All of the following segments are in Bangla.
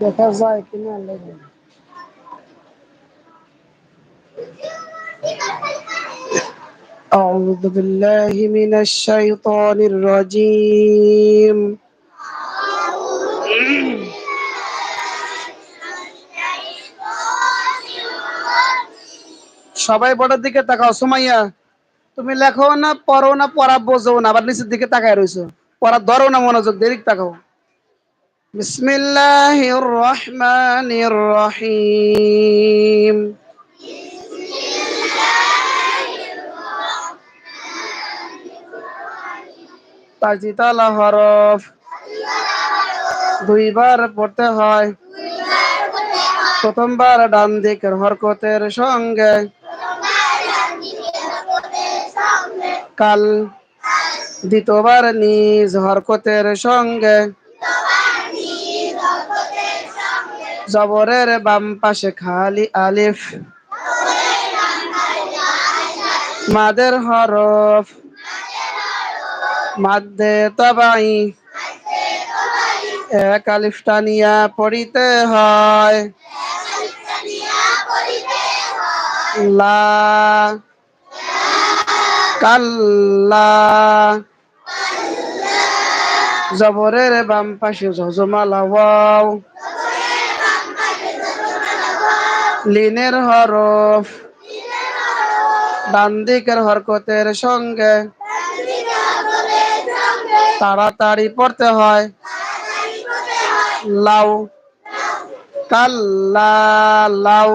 দেখা যায় কিনা লেগে أعوذ بالله من الشيطان الرجيم সবাই বড়ের দিকে তাকাও সুমাইয়া তুমি লেখো না পড়ো না পড়া বোঝো না আবার নিচের দিকে তাকায় রইছো পড়া ধরো না মনোযোগ দেরিক তাকাও বিসমিল্লাহির রহমানির রহিম। তাজিতালা হরফ। দুইবার পড়তে হয়। প্রথমবার ডান দিকের হরকতের সঙ্গে। কাল দ্বিতীয়বার নিজ হরকতের সঙ্গে। জবরের বাম পাশে খালি আলিফ। মাদের হরফ। মাদ্দে তবাই। এক আলিফ টানিয়া পড়িতে হয়। লা। কাল্লা। জবরের বাম পাশে জজমালা ওয়াও। লিনের হরফ। ডান দিকের হরকতের সঙ্গে তাড়াতাড়ি পড়তে হয়। লাউ। কাল্লা লাউ।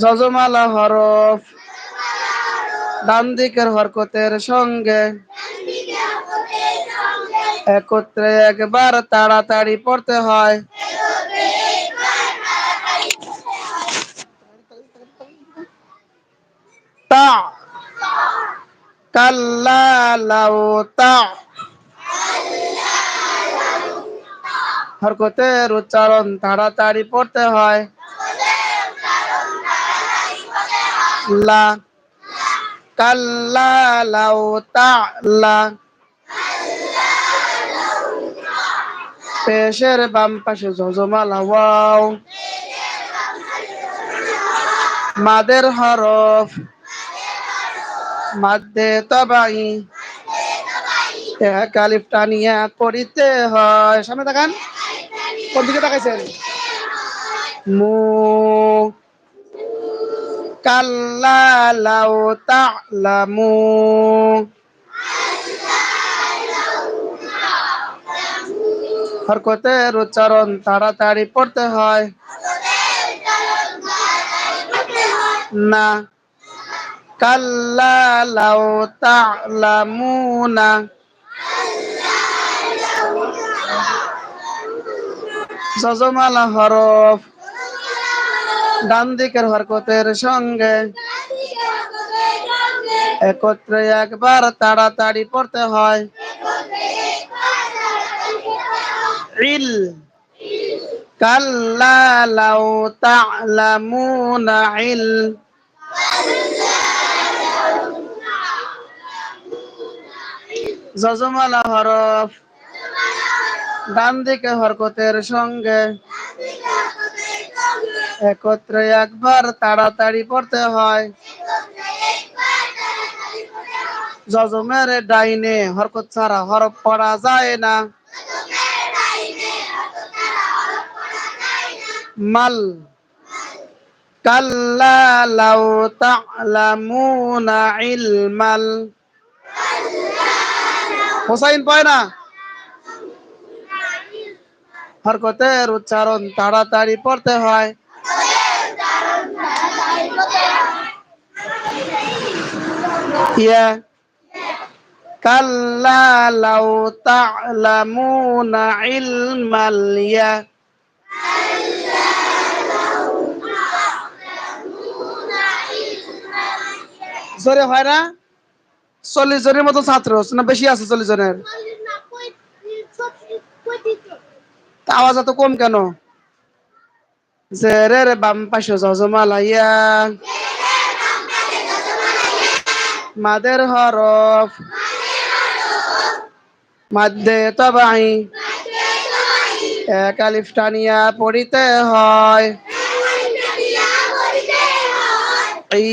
যজমালা হরফ। ডান দিকের হরকতের সঙ্গে একত্রে একবার তাড়াতাড়ি পড়তে হয়। কাল্লা হরকতের উচ্চারণ তাড়াতাড়ি পড়তে হয়। পেশের বাম পাশে জজমালা মাদের হরফ। মাদ্দে তবাই। এক আলিফ টানিয়া পড়িতে হয়। সামনে দেখান কোন দিকে তাকাইছেন? মু কাল্লা তা'লামু। হরকতের উচ্চারণ তাড়াতাড়ি পড়তে হয়। না। কাল্লা লাউ তা'লামুনা। যজমালা হরফ ডান দিকের হরকতের সঙ্গে একত্রে একবার তাড়াতাড়ি পড়তে হয়। ইল। কাল্লা লাউ তা'লামুনা ইল। যজমালা হরফ। ডান দিকে হরকতের সঙ্গে একত্রে একবার তাড়াতাড়ি পড়তে হয়। জজমের ডাইনে হরকত ছাড়া হরফ পড়া যায় না। মাল। কাল্লা লাউ তা'লামুনা ইলমাল। হোসাইন পায় না। হরকতের উচ্চারণ তাড়াতাড়ি পড়তে হয়। হয় না? চল্লিশ জনের মতো ছাত্র না বেশি আছে চল্লিশ জনের? আওয়াজ এত কম কেন? জেরের বাম পাশে জজমালাইয়া। মাদের হরফ। মাদ্দে তবাই। এক আলিফ টানিয়া পড়িতে হয়। ই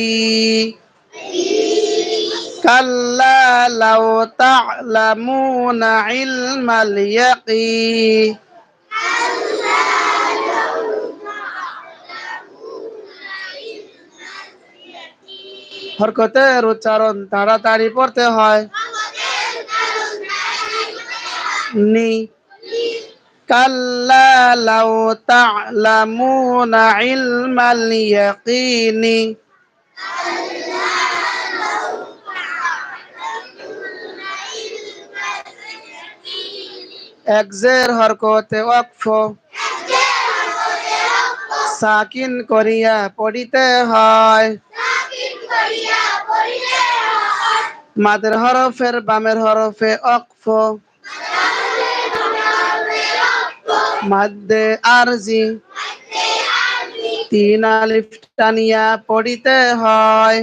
কাল্লা লাউ তা'লামুনা ইলমাল ইয়াকি হরকতের উচ্চারণ তাড়াতাড়ি পড়তে হয়। নি। কাল্লা লাউ তা'লামুনা ইলমাল ইয়াকিনি। এক জের হরকতে ওয়াকফ। সাকিন করিয়া পড়িতে হয়। মাদের হরফের বামের হরফে অকফ মাদ্দে আরজি। তিন আলিফ টানিয়া পড়িতে হয়।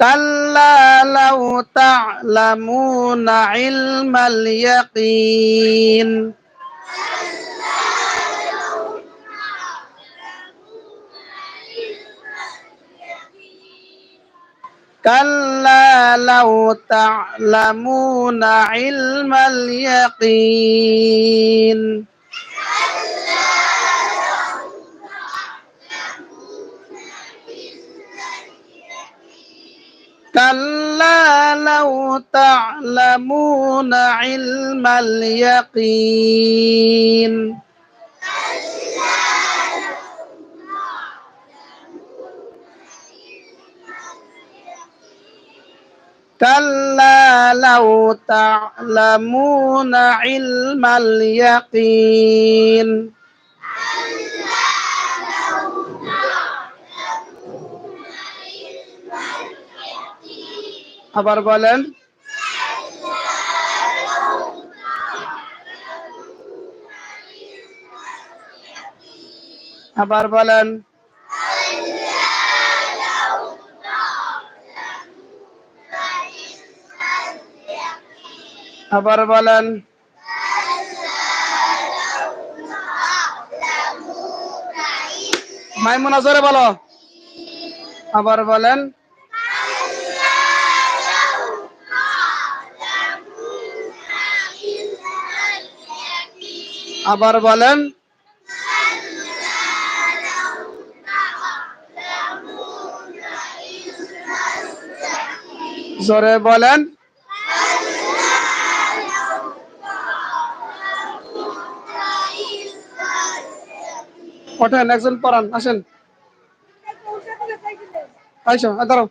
كلا لو تعلمون علم اليقين كلا لو تعلمون علم اليقين كلا لو تعلمون علم اليقين كلا لو تعلمون علم اليقين আবার বলেন। আবার বলেন। আবার বলেন। মাইমুনা জোরে বলো। আবার বলেন। আবার বলেন জোরে বলেন ওঠেন একজন পড়ান আসেন। আইসো আ, দাঁড়াও।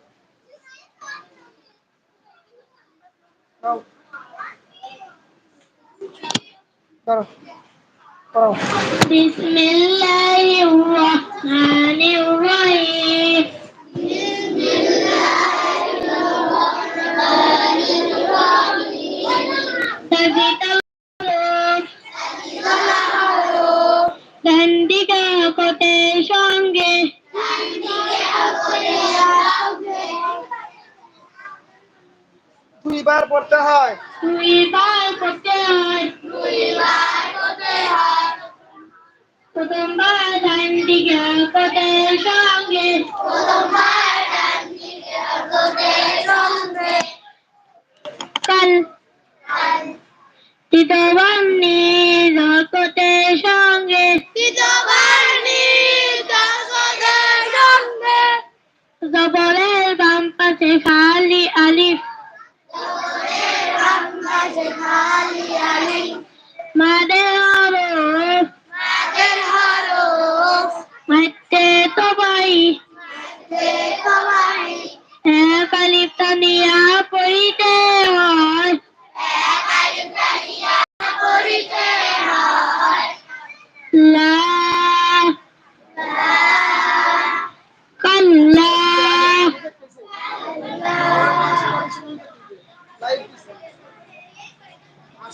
বিসমিল্লাহির রহমানির রহিম ডান্ডিকা কোটের সঙ্গে দুইবার পড়তে হয়। দুইবার পড়তে হয়। দুইবার পড়তে হয়। সঙ্গে। কাল দ্বিতীয়বার নিজ আকটের সঙ্গে। জবরের বাম পাশে খালি আলিফ।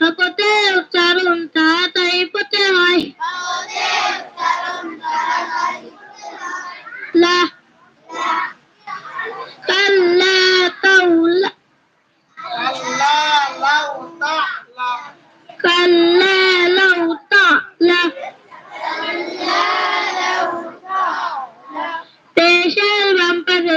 হকতে উচ্চারণ তাহা তাইপতে হয় লা কাল্লা তাউলা কাল্লা লাউ তা'লা পেশের বাম পাশে